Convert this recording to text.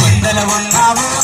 కొండల ఉన్నావు